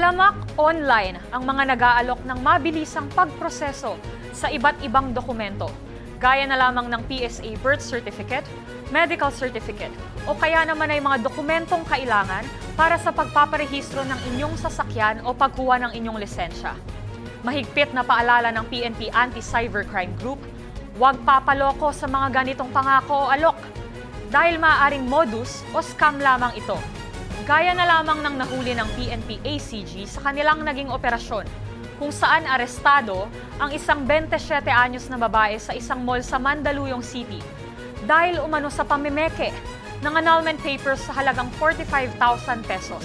Talamak online ang mga nag-aalok ng mabilisang pagproseso sa iba't ibang dokumento, gaya na lamang ng PSA birth certificate, medical certificate, o kaya naman ay mga dokumentong kailangan para sa pagpaparehistro ng inyong sasakyan o pagkuha ng inyong lisensya. Mahigpit na paalala ng PNP Anti-Cybercrime Group, huwag papaloko sa mga ganitong pangako o alok dahil maaaring modus o scam lamang ito. Gaya na lamang ng nahuli ng PNP ACG sa kanilang naging operasyon kung saan arestado ang isang 27 anyos na babae sa isang mall sa Mandaluyong City dahil umano sa pamimeke ng annulment papers sa halagang 45,000 pesos.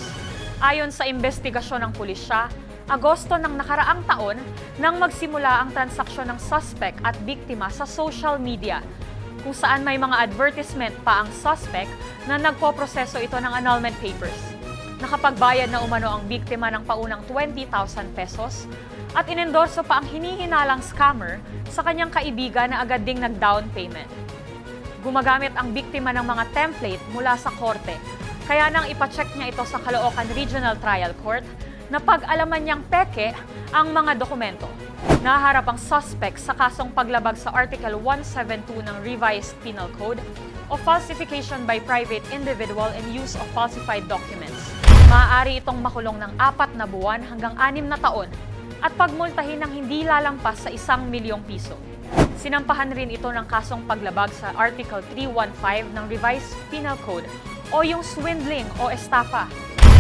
Ayon sa investigasyon ng pulisya, Agosto ng nakaraang taon nang magsimula ang transaksyon ng suspect at biktima sa social media kung saan may mga advertisement pa ang suspect na nagpoproseso ito ng annulment papers. Nakapagbayad na umano ang biktima ng paunang 20,000 pesos at inendorso pa ang hinihinalang scammer sa kanyang kaibigan na agad ding nag-down payment. Gumagamit ang biktima ng mga template mula sa korte, kaya nang ipacheck niya ito sa Caloocan Regional Trial Court, na pag-alaman niyang peke ang mga dokumento. Naharap ang suspect sa kasong paglabag sa Article 172 ng Revised Penal Code o falsification by private individual and use of falsified documents. Maaari itong makulong ng apat na buwan hanggang anim na taon at pagmultahin ng hindi lalampas sa isang milyong piso. Sinampahan rin ito ng kasong paglabag sa Article 315 ng Revised Penal Code o yung swindling o estafa.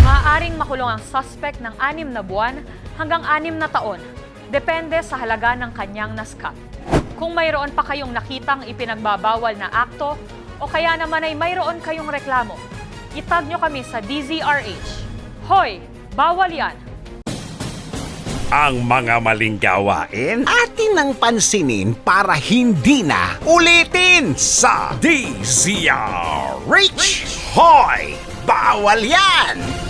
Maaaring makulong ang suspect ng anim na buwan hanggang anim na taon, depende sa halaga ng kanyang naskat. Kung mayroon pa kayong nakitang ipinagbabawal na akto o kaya naman ay mayroon kayong reklamo, itag nyo kami sa DZRH. Hoy, bawal yan! Ang mga maling gawain Atin ang pansinin para hindi na ulitin sa DZR Rich Hoy! Bawal yan!